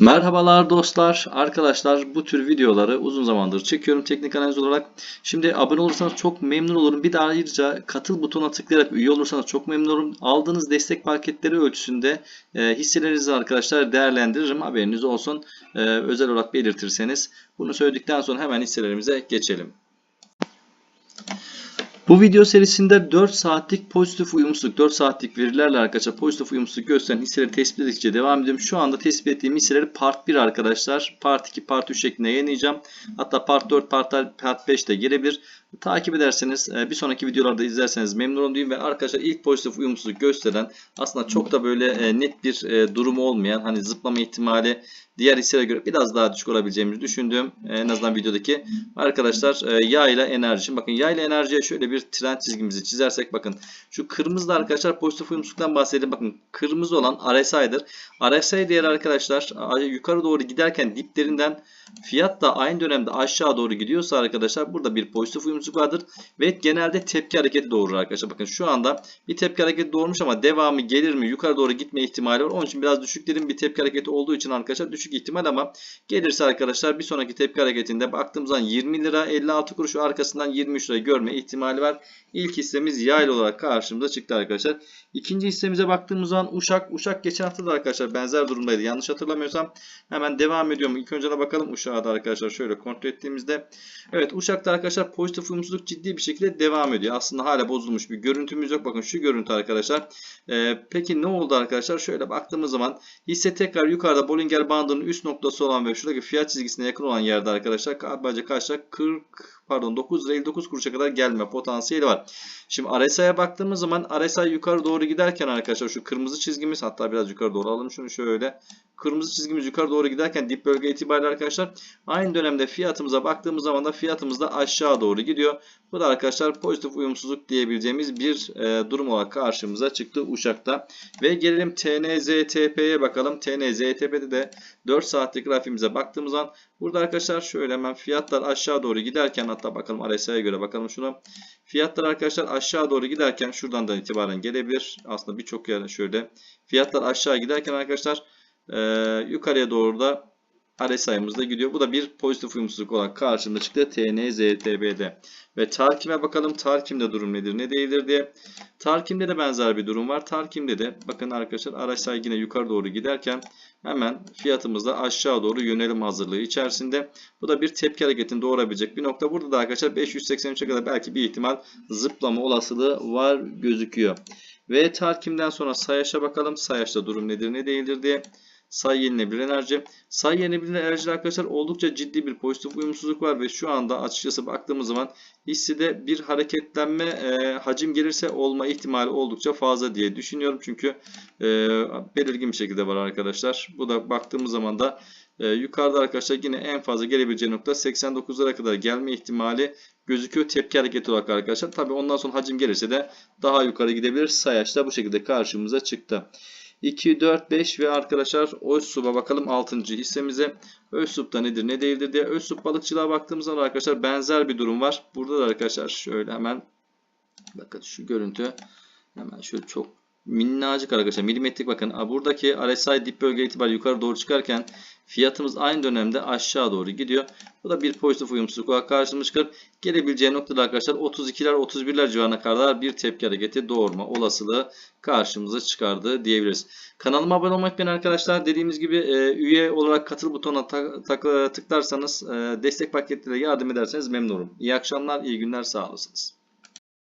Merhabalar dostlar, arkadaşlar bu tür videoları uzun zamandır çekiyorum teknik analiz olarak. Şimdi abone olursanız çok memnun olurum. Bir de ayrıca katıl butonuna tıklayarak üye olursanız çok memnun olurum. Aldığınız destek paketleri ölçüsünde e, hisselerinizi arkadaşlar değerlendiririm. Haberiniz olsun. E, özel olarak belirtirseniz. Bunu söyledikten sonra hemen hisselerimize geçelim. Bu video serisinde 4 saatlik pozitif uyumsuzluk, 4 saatlik verilerle arkadaşlar pozitif uyumsuzluk gösteren hisseleri tespit ettikçe devam ediyorum. Şu anda tespit ettiğim hisseleri part 1 arkadaşlar. Part 2, part 3 şeklinde yayınlayacağım. Hatta part 4, part, part 5 de gelebilir. Takip ederseniz e, bir sonraki videolarda izlerseniz memnun diyeyim ve arkadaşlar ilk pozitif uyumsuzluk gösteren aslında çok da böyle e, net bir e, durumu olmayan hani zıplama ihtimali diğer hisselere göre biraz daha düşük olabileceğimizi düşündüğüm en azından videodaki arkadaşlar yağ ile enerji. Bakın yağ ile enerjiye şöyle bir trend çizgimizi çizersek bakın şu kırmızı arkadaşlar pozitif uyumsuzluktan bahsedelim. Bakın kırmızı olan RSI'dir. RSI değeri arkadaşlar yukarı doğru giderken diplerinden fiyat da aynı dönemde aşağı doğru gidiyorsa arkadaşlar burada bir pozitif uyumsuzluk vardır ve genelde tepki hareketi doğurur arkadaşlar. Bakın şu anda bir tepki hareketi doğurmuş ama devamı gelir mi? Yukarı doğru gitme ihtimali var. Onun için biraz düşük dedim bir tepki hareketi olduğu için arkadaşlar düşük ihtimal ama gelirse arkadaşlar bir sonraki tepki hareketinde baktığımız zaman 20 lira 56 kuruş arkasından 23 lira görme ihtimali var. İlk hissemiz yayl olarak karşımıza çıktı arkadaşlar. İkinci hissemize baktığımız zaman Uşak. Uşak geçen hafta da arkadaşlar benzer durumdaydı. Yanlış hatırlamıyorsam hemen devam ediyorum. İlk önce de bakalım Uşak'a da arkadaşlar şöyle kontrol ettiğimizde. Evet Uşak'ta arkadaşlar pozitif uyumsuzluk ciddi bir şekilde devam ediyor. Aslında hala bozulmuş bir görüntümüz yok. Bakın şu görüntü arkadaşlar. Ee, peki ne oldu arkadaşlar? Şöyle baktığımız zaman hisse tekrar yukarıda Bollinger bandının üst noktası olan ve şuradaki fiyat çizgisine yakın olan yerde arkadaşlar kabaca kaçta 40 pardon 9 lira 59 kuruşa kadar gelme potansiyeli var. Şimdi RSI'ye baktığımız zaman RSI yukarı doğru giderken arkadaşlar şu kırmızı çizgimiz hatta biraz yukarı doğru alalım şunu şöyle. Kırmızı çizgimiz yukarı doğru giderken dip bölge itibariyle arkadaşlar aynı dönemde fiyatımıza baktığımız zaman da fiyatımız da aşağı doğru gidiyor. Bu da arkadaşlar pozitif uyumsuzluk diyebileceğimiz bir e, durum olarak karşımıza çıktı Uşak'ta. Ve gelelim TNZTP'ye bakalım. TNZTP'de de 4 saatlik grafiğimize baktığımız zaman burada arkadaşlar şöyle hemen fiyatlar aşağı doğru giderken hatta bakalım RSI'ye göre bakalım şuna. Fiyatlar arkadaşlar aşağı doğru giderken şuradan da itibaren gelebilir. Aslında birçok yerde şöyle. Fiyatlar aşağı giderken arkadaşlar e, yukarıya doğru da RSI'mız da gidiyor. Bu da bir pozitif uyumsuzluk olarak karşımıza çıktı. TNZTB'de. Ve Tarkim'e bakalım. Tarkim'de durum nedir ne değildir diye. Tarkim'de de benzer bir durum var. Tarkim'de de bakın arkadaşlar RSI yine yukarı doğru giderken hemen fiyatımızda aşağı doğru yönelim hazırlığı içerisinde. Bu da bir tepki hareketini doğurabilecek bir nokta. Burada da arkadaşlar 583'e kadar belki bir ihtimal zıplama olasılığı var gözüküyor. Ve Tarkim'den sonra Sayaş'a bakalım. Sayaş'ta durum nedir ne değildir diye say yenilebilir enerji. Say yenilebilir enerji arkadaşlar oldukça ciddi bir pozitif uyumsuzluk var ve şu anda açıkçası baktığımız zaman hissede bir hareketlenme e, hacim gelirse olma ihtimali oldukça fazla diye düşünüyorum. Çünkü e, belirgin bir şekilde var arkadaşlar. Bu da baktığımız zaman da e, yukarıda arkadaşlar yine en fazla gelebileceği nokta 89'lara kadar gelme ihtimali gözüküyor tepki hareketi olarak arkadaşlar. Tabi ondan sonra hacim gelirse de daha yukarı gidebilir. Sayaç da bu şekilde karşımıza çıktı. 2, 4, 5 ve arkadaşlar Özsup'a bakalım 6. hissemize. Özsup'ta nedir ne değildir diye. Özsup balıkçılığa baktığımız zaman arkadaşlar benzer bir durum var. Burada da arkadaşlar şöyle hemen bakın şu görüntü hemen şöyle çok minnacık arkadaşlar milimetrik bakın. Buradaki RSI dip bölge itibariyle yukarı doğru çıkarken fiyatımız aynı dönemde aşağı doğru gidiyor. Bu da bir pozitif uyumsuzluk olarak karşımıza çıkar. Gelebileceği noktada arkadaşlar 32'ler 31'ler civarına kadar bir tepki hareketi doğurma olasılığı karşımıza çıkardı diyebiliriz. Kanalıma abone olmayı unutmayın arkadaşlar. Dediğimiz gibi e, üye olarak katıl butonuna tıklarsanız e, destek paketleriyle yardım ederseniz memnun olurum. İyi akşamlar, iyi günler, sağ olasınız.